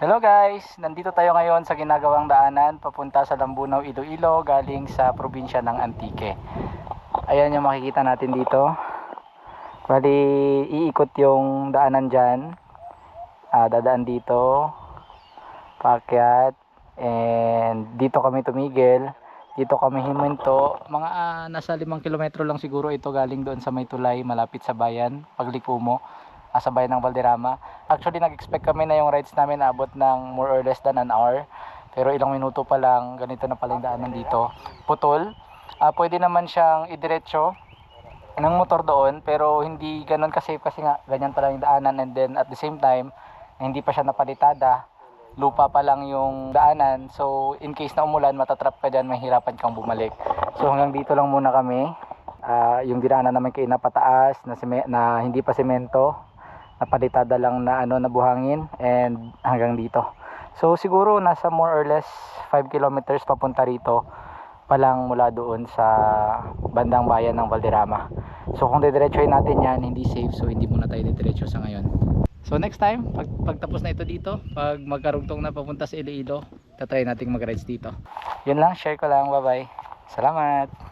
Hello guys, nandito tayo ngayon sa ginagawang daanan papunta sa Lambunaw, Iloilo galing sa probinsya ng Antique. Ayan yung makikita natin dito. Bali, iikot yung daanan dyan. Ah, dadaan dito. Pakyat. And dito kami tumigil. Dito kami himinto. Mga ah, nasa limang kilometro lang siguro ito galing doon sa Maytulay, malapit sa bayan, pagliko mo, ah, sa bayan ng Valderrama. Actually, nag-expect kami na yung rides namin abot ng more or less than an hour. Pero ilang minuto pa lang, ganito na pala yung daanan dito. Putol. Ah, pwede naman siyang idiretso ng motor doon pero hindi ganun ka-safe kasi nga ganyan pa lang yung daanan and then at the same time hindi pa siya napalitada lupa pa lang yung daanan so in case na umulan matatrap ka dyan mahirapan kang bumalik so hanggang dito lang muna kami Ah, yung dinaanan naman kay napataas na, sime- na hindi pa semento napalitada lang na ano na buhangin and hanggang dito so siguro nasa more or less 5 kilometers papunta rito pa lang mula doon sa bandang bayan ng Valderrama. So kung didiretsuhin natin yan, hindi safe so hindi muna tayo didiretso sa ngayon. So next time, pag, pagtapos na ito dito, pag magkarugtong na papunta sa Iloilo, tatry nating mag-rides dito. Yun lang, share ko lang, bye bye. Salamat!